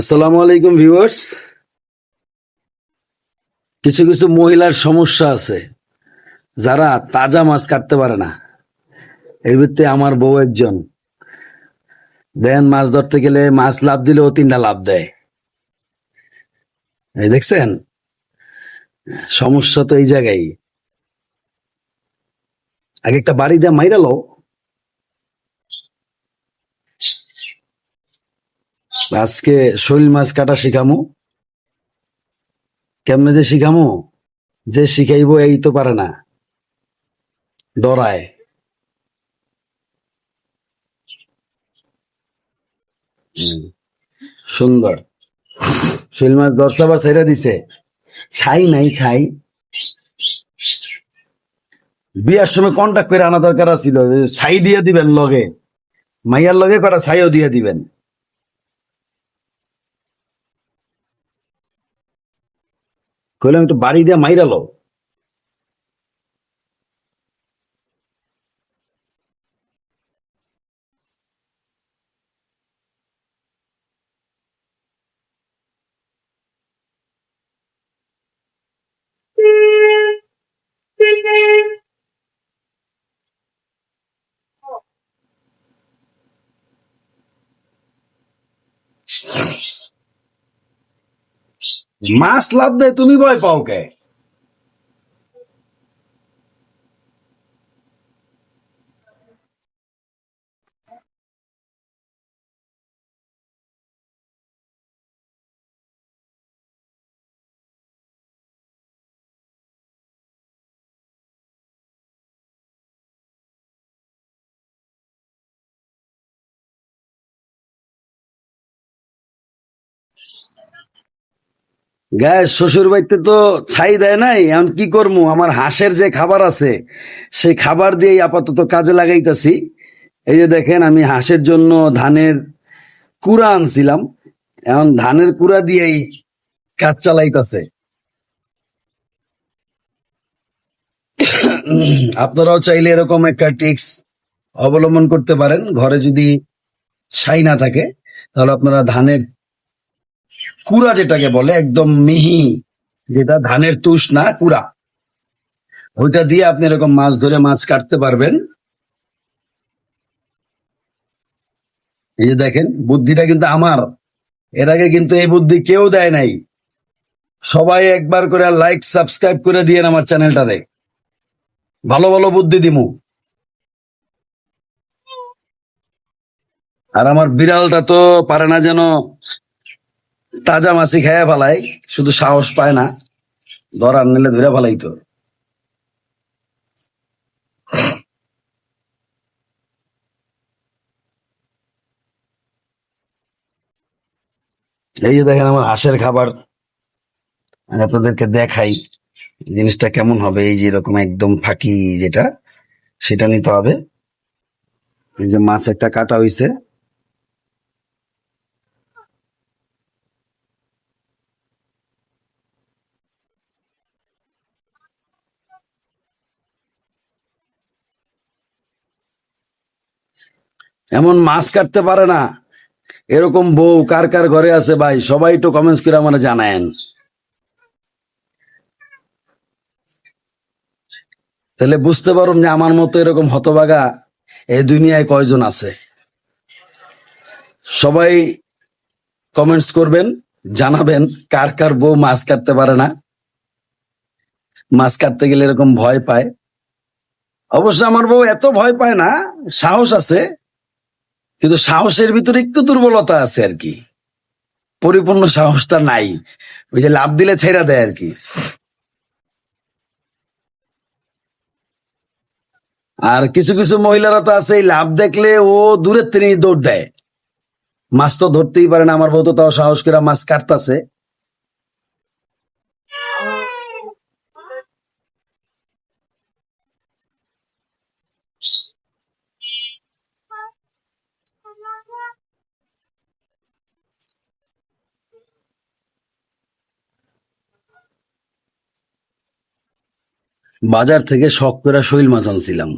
আসসালামু আলাইকুম ভিউয়ার্স। কিছু কিছু মহিলার সমস্যা আছে, যারা তাজা মাছ কাটতে পারে না। এর ভিত্তি আমার বউ একজন। দেন মাছ ধরতে গেলে মাছ লাভ দিলেও তিনটা লাভ দেয়। এই দেখছেন? সমস্যা তো এই জায়গায়। আগে একটা বাড়ি দিয়ে মাইরা আজকে শৈল মাছ কাটা শিখামু। কেমনে যে শিখামু, যে শিখাইবো এই তো পারে না। ডরায়। সুন্দর। শৈল মাছ দশটা বার ছেড়ে দিছে। ছাই নাই, ছাই। বিয়ার সময় কন্টাক্ট করে আনা দরকার ছিল ছাই দিয়ে দিবেন লগে। মাইয়ার লগে কটা ছাইও দিয়ে দিবেন। কইলাম একটু বাড়ি দিয়ে মাইরালো মাছ লাভ দেয় তুমি ভয় পাও কে? গ্যাস শ্বশুর বাড়িতে তো ছাই দেয় নাই। এখন কি করব আমার হাঁসের যে খাবার আছে, সেই খাবার দিয়েই আপাতত কাজে লাগাইতেছি। এই যে দেখেন, আমি হাঁসের জন্য ধানের কুড়া আনছিলাম। এখন ধানের কুড়া দিয়েই কাজ চালাইতাছে। আপনারাও চাইলে এরকম একটা টিক্স অবলম্বন করতে পারেন। ঘরে যদি ছাই না থাকে, তাহলে আপনারা ধানের কুড়া যেটাকে বলে, একদম মিহি, যেটা ধানের তুষ না, কুড়া। ওইটা দিয়ে আপনি এরকম মাছ ধরে মাছ কাটতে পারবেন। এই যে দেখেন, বুদ্ধিটা কিন্তু আমার। এর আগে কিন্তু এই বুদ্ধি কেউ দেয় নাই। সবাই একবার করে লাইক সাবস্ক্রাইব করে দিয়েন আমার চ্যানেলটারে। ভালো ভালো বুদ্ধি দিমু। আর আমার বিড়ালটা তো পারে না যেন তাজা মাছি খাইয়া ফেলায় শুধু সাহস পায় না, ধরার নিলে ধরে ফেলাই তো এই যে দেখেন আমার হাঁসের খাবার, আমি আপনাদেরকে দেখাই জিনিসটা কেমন হবে, এই যে এরকম একদম ফাঁকি যেটা, সেটা নিতে হবে। এই যে মাছ একটা কাটা হইছে। এমন মাছ কাটতে পারে না। এরকম বউ কার কার ঘরে আছে ভাই? সবাই একটু কমেন্টস করে আমার জানায়েন। তাহলে বুঝতে পারুন যে আমার মতো এরকম হতবাগা এই দুনিয়ায় কয়জন আছে। সবাই কমেন্টস করবেন, জানাবেন কার কার বউ মাছ কাটতে পারে না। মাছ কাটতে গেলে এরকম ভয় পায়। অবশ্য আমার বউ এত ভয় পায় না, সাহস আছে কিন্তু সাহসের ভিতরে একটু দুর্বলতা আছে আর কি। পরিপূর্ণ সাহসটা নাই। ওই যে লাভ দিলে ছেড়া দেয় আর কি। আর কিছু কিছু মহিলারা তো আছে লাভ দেখলে ও দূরের তিনি দৌড় দেয়। মাছ তো ধরতেই পারে না, আমার বউ তো তাও সাহস করে মাছ কাটতাছে। বাজার থেকে শখ করে শৈল মাছ আনছিলাম।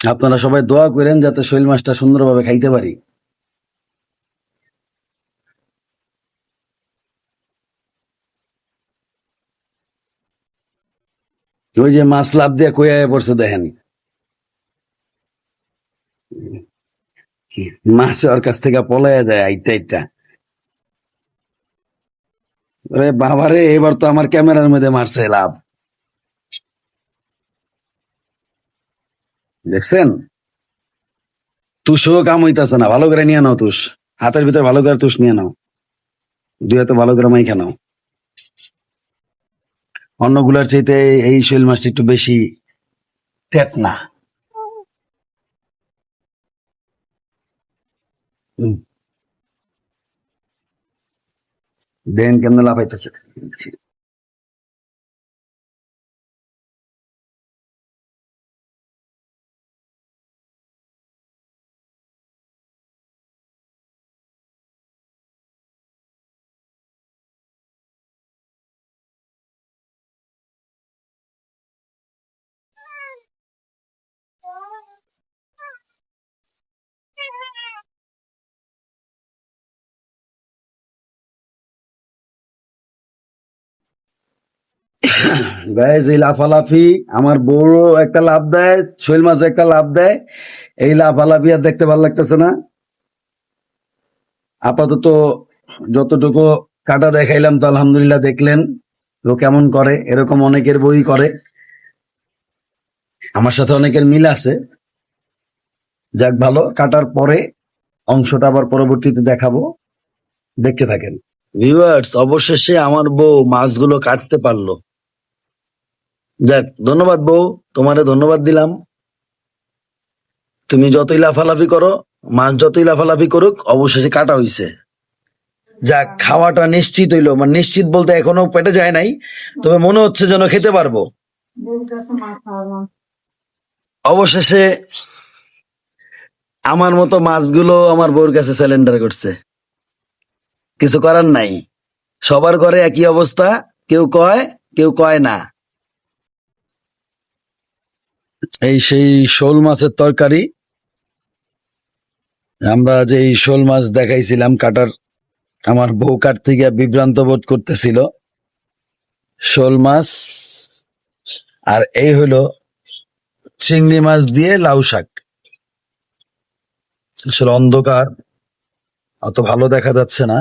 আপনারা সবাই দোয়া করেন যাতে শৈল মাছটা সুন্দরভাবে খাইতে পারি। ওই যে মাছ লাভ দিয়ে কয়ে পড়ছে দেখেন। মাছ ওর কাছ থেকে পলাইয়া যায় আইটা আইটা রে এবার তো আমার ক্যামেরার মধ্যে মারছে লাভ। দেখছেন? তুষও কাম হইতাছে না, ভালো করে নিয়ে নাও তুষ। হাতের ভিতর ভালো করে তুষ নিয়ে নাও। দুই হাতে ভালো করে মাইখা নাও। অন্যগুলার চাইতে এই শৈল মাছটা একটু বেশি টেট না দেন কেমনে লাফাইতেছে? গাইজ, এই লাফালাফি আমার বড় একটা লাভ দেয়, শৈল মাছ একটা লাভ দেয়। এই লাফালাফি আর দেখতে ভালো লাগতেছে না। আপাতত যতটুকু কাটা দেখাইলাম তো আলহামদুলিল্লাহ দেখলেন, ও কেমন করে, এরকম অনেকের বই করে। আমার সাথে অনেকের মিল আছে। যাক, ভালো, কাটার পরে অংশটা আবার পরবর্তীতে দেখাবো। দেখতে থাকেন। ভিউয়ার্স অবশেষে আমার বউ মাছগুলো কাটতে পারল। যাক ধন্যবাদ বউ তোমারে ধন্যবাদ দিলাম। তুমি যতই লাফালাফি করো মাছ যতই লাফালাফি করুক অবশেষে কাটা হইছে। যাক খাওয়াটা নিশ্চিত হইল। মানে নিশ্চিত বলতে এখনও পেটে যায় নাই তবে মনে হচ্ছে যেন খেতে পারব। অবশেষে আমার মতো মাছগুলো আমার বউর কাছে স্যালেন্ডার করছে। কিছু করার নাই। সবার ঘরে একই অবস্থা কেউ কয় কেউ কয় না। এই সেই শোল মাছের তরকারি। আমরা যে এই শোল মাছ দেখাইছিলাম কাটার, আমার বউ কাটতে গিয়ে বিভ্রান্ত বোধ করতেছিল। শোল মাছ, আর এই হলো চিংড়ি মাছ দিয়ে লাউ শাক। আসলে অন্ধকার, অত ভালো দেখা যাচ্ছে না।